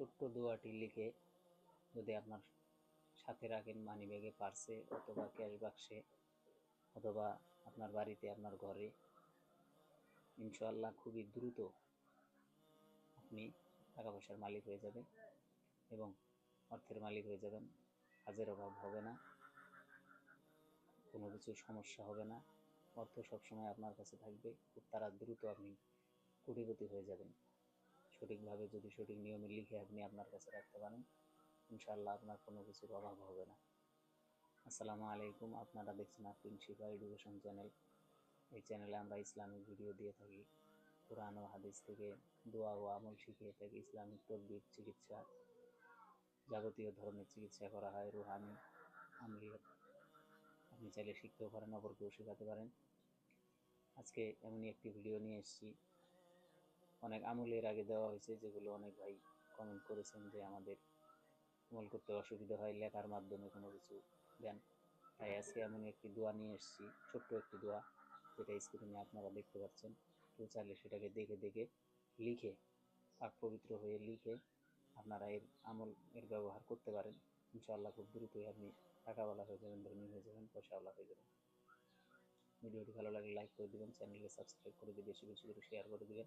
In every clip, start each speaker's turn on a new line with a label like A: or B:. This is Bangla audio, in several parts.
A: ছোট্ট দোয়াটি লিখে যদি আপনার সাথে রাখেন মানি ব্যাগে পার্সে অথবা ক্যাশ বাক্সে অথবা আপনার বাড়িতে, আপনার ঘরে, ইনশাআল্লাহ খুবই দ্রুত আপনি টাকা পয়সার মালিক হয়ে যাবেন এবং অর্থের মালিক হয়ে যাবেন। কাজের অভাব হবে না, কোনো কিছু সমস্যা হবে না। অর্থ সবসময় আপনার কাছে থাকবে। খুব তারা দ্রুত আপনি কোটিপতি হয়ে যাবেন। সঠিকভাবে যদি সঠিক নিয়মে লিখে আপনি আপনার কাছে রাখতে পারেন, ইনশাআল্লাহ আপনার কোনো কিছুর অভাব হবে না। আসসালামু আলাইকুম, আপনারা দেখছেন আফরিন শিফা এডুকেশন চ্যানেল এই চ্যানেলে আমরা ইসলামিক ভিডিও দিয়ে থাকি। কোরআন ও হাদিস থেকে দোয়া ও আমল শিখিয়ে থাকি। ইসলামিক তদবির, চিকিৎসা, যাবতীয় ধরনের চিকিৎসা করা হয়, রুহানি, আমলিয়ত। আপনি চাইলে শিখতেও পারেন, অপরকেও শেখাতে পারেন। আজকে এমনই একটি ভিডিও নিয়ে এসেছি। অনেক আমলের আগে দেওয়া হয়েছে, যেগুলো অনেক ভাই কমেন্ট করেছেন যে আমাদের আমল করতে অসুবিধা হয়, লেখার মাধ্যমে কোনো কিছু দেন। তাই আজকে এমন একটি দোয়া নিয়ে এসেছি, ছোট্ট একটি দোয়া, যেটা স্ক্রিনে আপনারা দেখতে পাচ্ছেন। কেউ চাইলে সেটাকে দেখে দেখে লিখে পাক পবিত্র হয়ে লিখে আপনারা এর আমল এর ব্যবহার করতে পারেন। ইনশাআল্লাহ খুব দ্রুতই আপনি টাকাওয়ালা হয়ে যাবেন, ধনী হয়ে যাবেন, পয়সাওয়ালা হয়ে যাবেন। ভিডিওটি ভালো লাগলে লাইক করে দিবেন চ্যানেলকে সাবস্ক্রাইব করে দিয়ে বেশি বেশি করে শেয়ার করে দিবেন।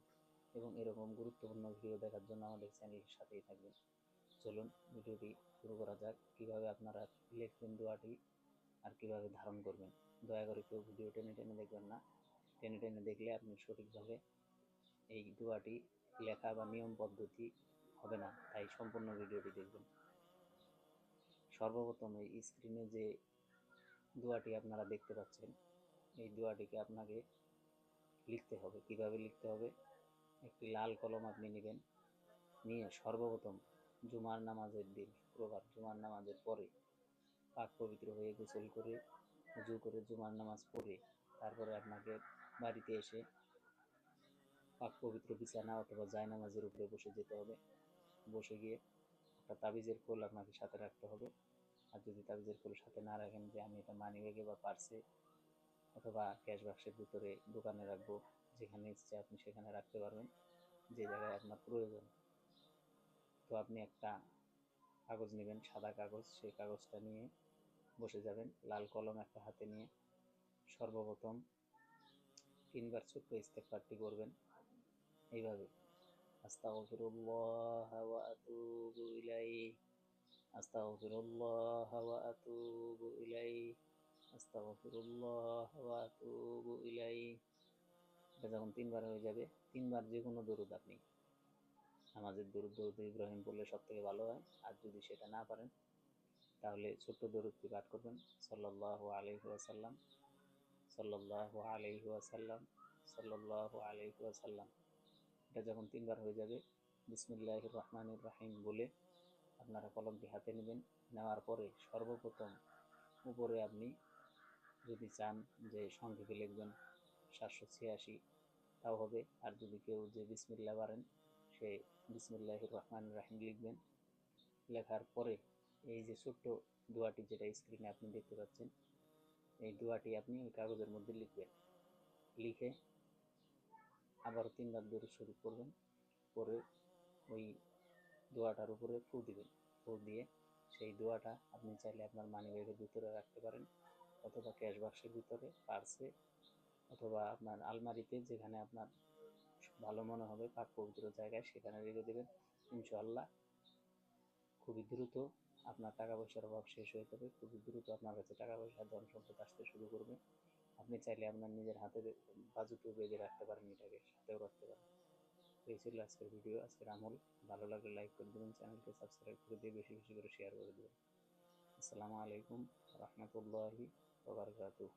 A: এবং এরকম গুরুত্বপূর্ণ ভিডিও দেখার জন্য আমাদের চ্যানেলের সাথেই থাকবেন। চলুন, ভিডিওটি শুরু করা যাক। কীভাবে আপনারা লিখবেন দোয়াটি আর কীভাবে ধারণ করবেন? দয়া করে কেউ ভিডিও টেনে টেনে দেখবেন না। টেনে টেনে দেখলে আপনি সঠিকভাবে এই দোয়াটি লেখা বা নিয়ম পদ্ধতি হবে না। তাই সম্পূর্ণ ভিডিওটি দেখবেন। সর্বপ্রথম এই স্ক্রিনে যে দোয়াটি আপনারা দেখতে পাচ্ছেন, এই দোয়াটিকে আপনাকে লিখতে হবে। কীভাবে লিখতে হবে? একটি লাল কলম আপনি নেবেন। নিয়ে সর্বপ্রথম জুমার নামাজের দিন শুক্রবার জুমার নামাজের পরে পাক পবিত্র হয়ে গোসল করে, উজু করে জুমার নামাজ পড়ে, তারপরে আপনাকে বাড়িতে এসে পাক পবিত্র বিছানা অথবা জায় নামাজের উপরে বসে যেতে হবে। বসে গিয়ে একটা তাবিজের খোল আপনাকে সাথে রাখতে হবে। আর যদি তাবিজের খোল সাথে না রাখেন যে আমি এটা মানি ব্যাগে বা পার্সে অথবা ক্যাশ বাক্সের ভিতরে দোকানে রাখব যেখানে ইচ্ছে আপনি সেখানে রাখতে পারবেন। যে জায়গায় আপনার প্রয়োজন। তো আপনি একটা কাগজ নেবেন, সাদা কাগজ। সেই কাগজটা নিয়ে বসে যাবেন। লাল কলম একটা হাতে নিয়ে সর্বপ্রথম তিনবার ছোট্ট ইস্তেকবারটি করবেন এইভাবে। আস্তাগফিরুল্লাহ ওয়া আতুবু ইলাইহি। আস্তাগফিরুল্লাহ ওয়া আতুবু এটা যখন তিনবার হয়ে যাবে, তিনবার যে কোনো দরুদ আপনি নামাজের দরুদ দরুদ ইব্রাহিম পড়লে সব থেকে ভালো হয়। আর যদি সেটা না পারেন, তাহলে ছোট্ট দরুদটি পাঠ করবেন? সাল্লাহ আলহি আসাল্লাম সাল্লাহ আলহি আসাল্লাম এটা যখন তিনবার হয়ে যাবে বিসমিল্লাহ রহমানুর রাহিম বলে আপনারা কলমটি হাতে নেবেন। নেওয়ার পরে সর্বপ্রথম উপরে আপনি যদি চান যে সংক্ষেপে লিখবেন সাতশো ছিয়াশি, তাও হবে। আর যদি কেউ যে বিসমিল্লা পারেন, সে বিসমিল্লাহ রহমান রাহিম লিখবেন। লেখার পরে এই যে ছোট্ট দোয়াটি যেটা স্ক্রিনে আপনি দেখতে পাচ্ছেন, এই দোয়াটি আপনি ওই কাগজের মধ্যে লিখবেন। লিখে আবার তিনবার দূরে শুরু করবেন করে ওই দোয়াটার উপরে ফু দিবেন। ফু দিয়ে সেই দোয়াটা আপনি চাইলে আপনার মানি ব্যাগের ভিতরে রাখতে পারেন, অথবা ক্যাশ বাক্সের ভিতরে পার্সে অথবা আপনার আলমারিতে যেখানে আপনার ভালো মনে হবে পাক পবিত্র জায়গায় সেখানে রেখে দেবেন। ইনশাআল্লাহ খুবই দ্রুত আপনার টাকা পয়সার অভাব শেষ হয়ে যাবে। খুবই দ্রুত আপনার কাছে টাকা পয়সা, ধন সম্পদ আসতে শুরু করবে। আপনি চাইলে আপনার নিজের হাতে বাজুটেও বেঁধে রাখতে পারেন, এটাকে সাথেও রাখতে পারেন। এই ছিল আজকের ভিডিও, আজকের আমল। ভালো লাগলে লাইক করে দেবেন, চ্যানেলকে সাবস্ক্রাইব করে দিয়ে বেশি বেশি করে শেয়ার করে দেবেন। আসসালামু আলাইকুম রহমতুল্লাহি ওবরকাতুহ